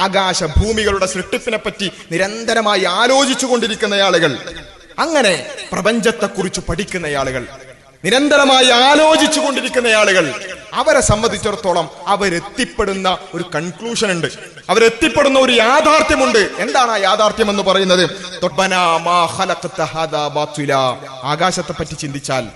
ആകാശ ഭൂമികളുടെ സൃഷ്ടിപ്പിനെ പറ്റി നിരന്തരമായി ആലോചിച്ചു കൊണ്ടിരിക്കുന്ന ആളുകൾ അങ്ങനെ പ്രപഞ്ചത്തെക്കുറിച്ച് പഠിക്കുന്ന ആളുകൾ നിരന്തരമായി ആലോചിച്ചു കൊണ്ടിരിക്കുന്ന ആളുകൾ അവരെ സംബന്ധിച്ചിടത്തോളം അവരെത്തിപ്പെടുന്ന ഒരു കൺക്ലൂഷൻ ഉണ്ട്. അവരെത്തിപ്പെടുന്ന ഒരു യാഥാർത്ഥ്യമുണ്ട്. എന്താണ് ആ യാഥാർത്ഥ്യം എന്ന് പറയുന്നത്. ആകാശത്തെ പറ്റി ചിന്തിച്ചാൽ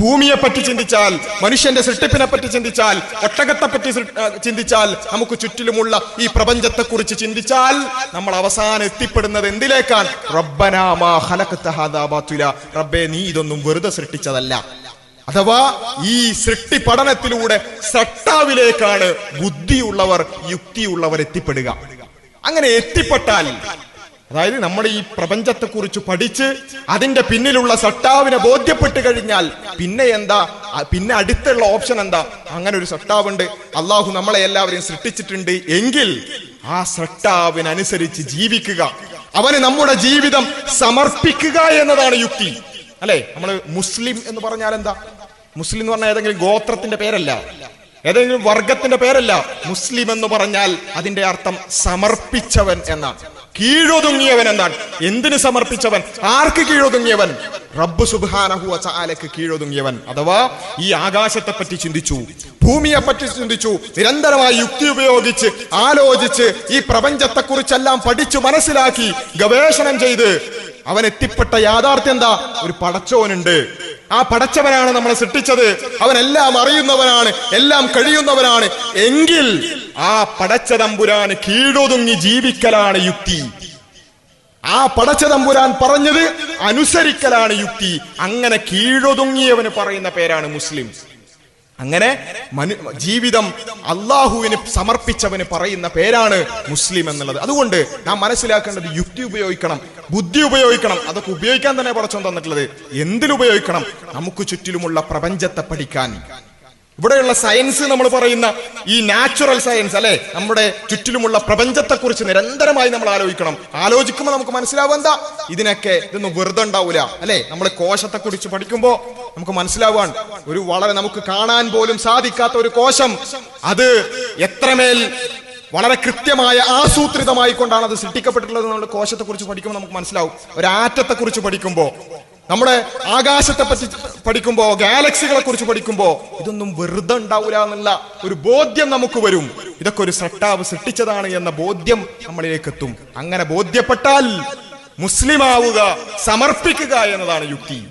ഭൂമിയെ പറ്റി ചിന്തിച്ചാൽ മനുഷ്യന്റെ സൃഷ്ടിപ്പിനെ പറ്റി ചിന്തിച്ചാൽ ഒട്ടകത്തെ പറ്റി ചിന്തിച്ചാൽ നമുക്ക് ചുറ്റിലുമുള്ള ഈ പ്രപഞ്ചത്തെ കുറിച്ച് ചിന്തിച്ചാൽ നമ്മൾ അവസാനം എത്തിപ്പെടുന്നത് എന്തിലേക്കാണ്? റബ്ബനാ മാ ഖലഖ്ത ഹാദാ ബാത്തിലാ. റബ്ബേ നീ ഇതൊന്നും വെറുതെ സൃഷ്ടിച്ചതല്ല. അഥവാ ഈ സൃഷ്ടി പഠനത്തിലൂടെ സട്ടാവിലേക്കാണ് ബുദ്ധിയുള്ളവർ യുക്തിയുള്ളവർ എത്തിപ്പെടുക. അങ്ങനെ എത്തിപ്പെട്ടാൽ അതായത് നമ്മുടെ ഈ പ്രപഞ്ചത്തെ കുറിച്ച് പഠിച്ച് അതിന്റെ പിന്നിലുള്ള സട്ടാവിനെ ബോധ്യപ്പെട്ട് കഴിഞ്ഞാൽ പിന്നെ എന്താ? പിന്നെ അടുത്തുള്ള ഓപ്ഷൻ എന്താ? അങ്ങനെ ഒരു സട്ടാവുണ്ട്. അള്ളാഹു നമ്മളെ എല്ലാവരെയും സൃഷ്ടിച്ചിട്ടുണ്ട്. എങ്കിൽ ആ സട്ടാവിനനുസരിച്ച് ജീവിക്കുക. അവന് നമ്മുടെ ജീവിതം സമർപ്പിക്കുക എന്നതാണ് യുക്തി. അല്ലെ? നമ്മൾ മുസ്ലിം എന്ന് പറഞ്ഞാൽ എന്താ? മുസ്ലിം എന്ന് പറഞ്ഞാൽ ഏതെങ്കിലും ഗോത്രത്തിന്റെ പേരല്ല. ഏതെങ്കിലും വർഗത്തിന്റെ പേരല്ല. മുസ്ലിം എന്ന് പറഞ്ഞാൽ അതിന്റെ അർത്ഥം സമർപ്പിച്ചവൻ എന്നാണ്. കീഴൊതുങ്ങിയവൻ എന്നാണ് എന്തിന് സമർപ്പിച്ചവൻ? ആർക്ക് കീഴൊതുങ്ങിയവൻ? റബ്ബ് സുബാനഹു ചാലക്ക് കീഴൊതുങ്ങിയവൻ. അഥവാ ഈ ആകാശത്തെ പറ്റി ചിന്തിച്ചു ഭൂമിയെ പറ്റി ചിന്തിച്ചു നിരന്തരമായി യുക്തി ഉപയോഗിച്ച് ആലോചിച്ച് ഈ പ്രപഞ്ചത്തെ കുറിച്ചെല്ലാം പഠിച്ചു മനസ്സിലാക്കി ഗവേഷണം ചെയ്ത് അവൻ എത്തിപ്പെട്ട യാഥാർത്ഥ്യം എന്താ? ഒരു പടച്ചോനുണ്ട്. ആ പടച്ചവനാണ് നമ്മളെ സൃഷ്ടിച്ചത്. അവനെല്ലാം അറിയുന്നവനാണ് എല്ലാം കഴിയുന്നവനാണ്. എങ്കിൽ ആ പടച്ച തമ്പുരാന് കീഴൊതുങ്ങി ജീവിക്കലാണ് യുക്തി. ആ പടച്ച തമ്പുരാൻ പറഞ്ഞത് അനുസരിക്കലാണ് യുക്തി. അങ്ങനെ കീഴൊതുങ്ങിയവന് പറയുന്ന പേരാണ് മുസ്ലിം. അങ്ങനെ ജീവിതം അള്ളാഹുവിന് സമർപ്പിച്ചവന് പറയുന്ന പേരാണ് മുസ്ലിം എന്നുള്ളത്. അതുകൊണ്ട് നാം മനസ്സിലാക്കേണ്ടത് യുക്തി ഉപയോഗിക്കണം ബുദ്ധി ഉപയോഗിക്കണം അതൊക്കെ ഉപയോഗിക്കാൻ തന്നെ പടച്ചോൻ തന്നിട്ടുള്ളത് എന്തിനുപയോഗിക്കണം നമുക്ക് ചുറ്റിലുമുള്ള പ്രപഞ്ചത്തെ പഠിക്കാൻ. ഇവിടെയുള്ള സയൻസ് നമ്മൾ പറയുന്ന ഈ നാച്ചുറൽ സയൻസ് അല്ലെ? നമ്മുടെ ചുറ്റിലുമുള്ള പ്രപഞ്ചത്തെ കുറിച്ച് നിരന്തരമായി നമ്മൾ ആലോചിക്കണം. ആലോചിക്കുമ്പോൾ നമുക്ക് മനസ്സിലാവുക എന്താ? ഇതിനൊക്കെ ഇതൊന്നും വെറുതെ ഉണ്ടാവില്ല അല്ലെ? നമ്മൾ കോശത്തെ കുറിച്ച് പഠിക്കുമ്പോൾ നമുക്ക് മനസ്സിലാവാൻ ഒരു വളരെ നമുക്ക് കാണാൻ പോലും സാധിക്കാത്ത ഒരു കോശം. അത് എത്രമേൽ വളരെ കൃത്യമായ ആസൂത്രിതമായി കൊണ്ടാണ് അത് സൃഷ്ടിക്കപ്പെട്ടിട്ടുള്ളത് നമ്മൾ കോശത്തെ കുറിച്ച് പഠിക്കുമ്പോൾ നമുക്ക് മനസ്സിലാവും. ഒരു ആറ്റത്തെക്കുറിച്ച് പഠിക്കുമ്പോൾ നമ്മുടെ ആകാശത്തെ പറ്റി പഠിക്കുമ്പോ ഗാലക്സികളെ കുറിച്ച് പഠിക്കുമ്പോ ഇതൊന്നും വെറുതെ ഉണ്ടാവില്ല എന്നുള്ള ഒരു ബോധ്യം നമുക്ക് വരും. ഇതൊക്കെ ഒരു സട്ടാവ് സൃഷ്ടിച്ചതാണ് എന്ന ബോധ്യം നമ്മളിലേക്ക് എത്തും. അങ്ങനെ ബോധ്യപ്പെട്ടാൽ മുസ്ലിമാവുക സമർപ്പിക്കുക എന്നതാണ് യുക്തി.